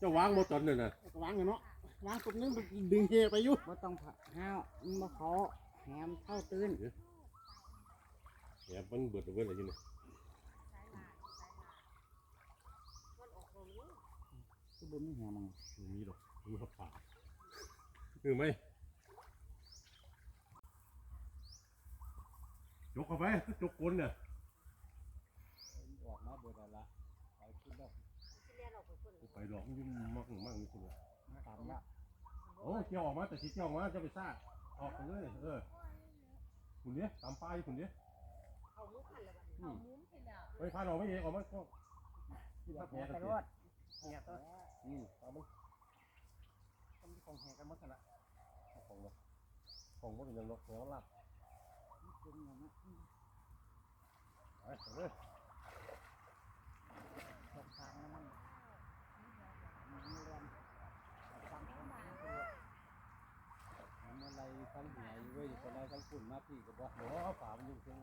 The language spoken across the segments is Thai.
เจ้าวางบ่ตอนนั่นน่ะก็วางอยู่เนาะวางปุ๊บนึงดึงเฮไปอยู่บ่ต้องห้าวมันบ่เขาแหมเท่าตื่นแหมมันเบิดเบิดอะไรอยู่นี่คือบ่มีแหมมันไม่มีหรอกมีหับป่าคือไหมจกเข้าไปคือจกกลเนี่ย ออกมาเบิดละไปขึ้นแล้ว ไปหลอกมันอยุ่งมากมากนี่คุณตามละโอ้เกี่ยวออกมาแต่ที่เกี่ยวออกมาจะไปซ่าออกไปเลยเออคุณเนี้ยตามป้ายคุณเนี้ยไปพาเราไม่เองออกมาก็ที่พักแหแหกันไปเสีรยถเนี่ยตัวอืมเอามันต้องมีของแหกันหมดกันละเอาของมาของมันเป็นยังลกแถวลับไปเอาเลย ตกทางนั้นมันมันเรียนฟังของมันคือ มันอะไรทั้งเห นียวอยู่เว้ยอะไรทั้งฝุ่นมาพี่ก็บอกหมอป่ามันยุ่งเชิง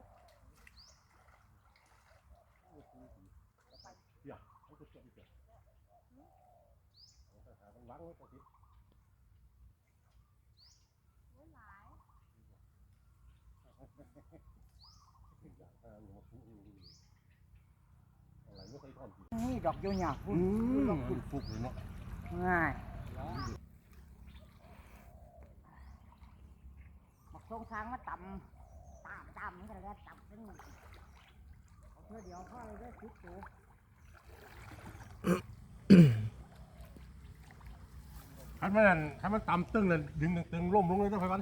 เดี๋ยวเอาไปเก็บอีกเดี๋ยวเอาไปหามันล้างไว้ก่อนสิอย่างอ่าหนูมาฟุ้งอยู่อะไรไม่เคยทำกินนี่ดอกโยหยาพุ่อืนมขึ้นฟุกเลยเนาะง่ายบัก ทรงทางมาต่ำตามตามมันก็แล้วต่ำขึ้นเอาเพื่อเดี๋ยวพ่อเราได้คิดถูถ้ามันถ้ามันต่ำตึงนั่นดึงตึงล่มลงเลยต้องไปวัน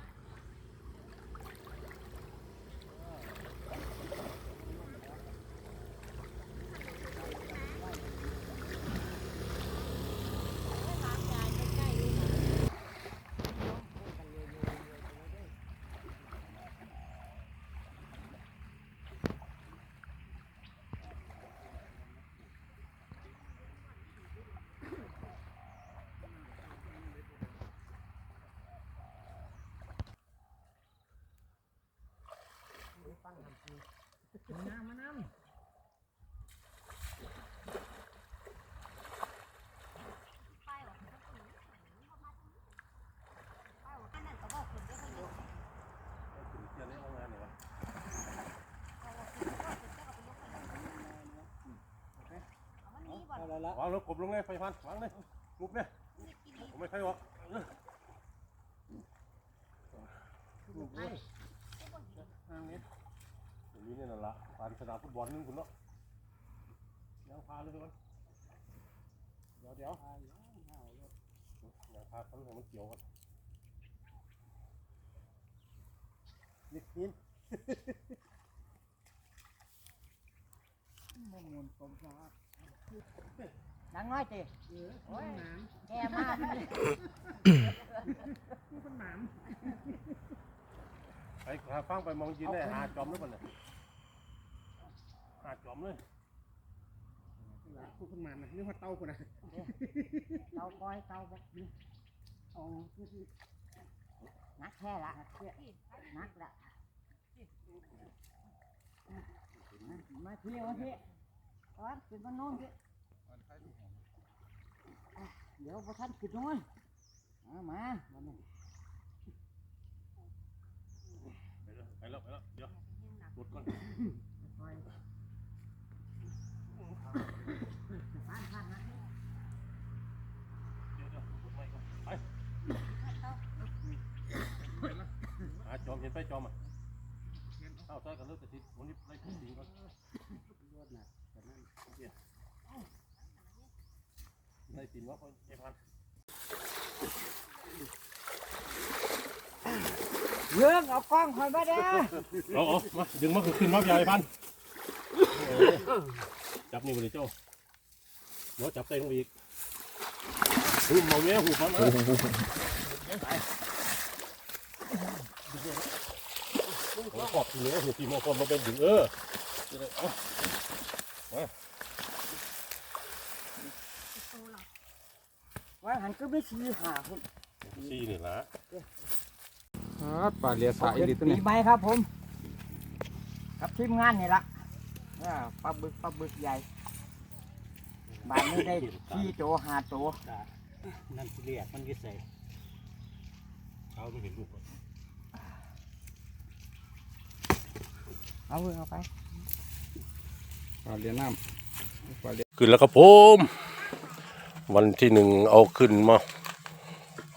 น้ำมาน้ำเดี๋ยวนี้เอางานหน่อยวะอะไรละวางแล้วกบลงเลยไฟพันวางเลยกุบเนี่ยผมไม่ใครหรอกเออกุบเลยทางนี้ตรง นี้เนี่ยนั่นละปานสนามฟุตบอลนึงคุณเนาะยังพาเลยมันเดี๋ยวเดี๋ยวยังพาเขาให้มันเกี่ยวกันนิดนิดมมูลกลมฟ้านังน้อยจีเออโอ้ยหนามแกมากมันนี่เป็นหนามไปหาฟังไปมองยินได้หาจอมหรือเปล่าเนี่ยหา จอมเลยกูเป็นหนามนะนี่ว่าเต้าคนนะเตาก้อยเตาแบบนี้โอ้นักแค่ละนักละมาเที่ยวมาเที่ยวอ๋อขึ้นมาโน่นสิเดี๋ยวพอท่านขึ้นโน่นเอามามาเนี่ยไปแล้วไปแล้วเดี๋ยวกดก่อน ก้อยผ่านผ่านนะ เดี๋ยวเดี๋ยวกดไว้ก่อนไปหาจอม เห็นไปจอมอะเอาใส่กันเลิกแต่ทิศวันนี้ไล่ผู้หญิงก่อนรวดหนักแต่นั่นเนี่ยไล่ตีนว่าเขาไอ้พันเรื่องเอากล้องคอยมาเด้อเอาเอามาดึงมาขึ้นมาใหญ่พันจับนี่บริเจ้าเดี๋ยวจับเต็งอีกหูเมาแย่หูมันเออผมข อบทีนี้หูทีมงคลมาเป็นถึงเออจะได้เอาว่าหันก็ไม่ชี้หาคุณซีนี่ละปลาเลียสายอีหลีตัวปีนี้ใหม่ครับผม กับทีมงานนี่ละอ่าปลาบึกปลาบึกใหญ่บานนี้ได้ที่โตหาโตจ้ะนั่นสิเรียกมันอยิ่ใส่เขาไม่เห็นลูก เอาเพิ่งเอาไปปลาเลี้ยน้ำปลาเลี้ยขึ้นแล้วครับผม วันที่หนึ่งเอาขึ้นมา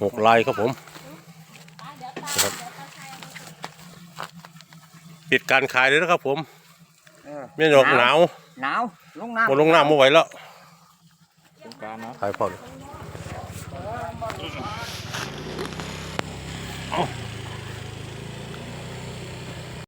หกลายครับผมนะครับปิดการขายเลยนะครับผมเออเมียหยอกหนาวหนาวลงน้ำหมดลงน้ำไม่ไหวแล้วสงการเนาะขายพอเลยเ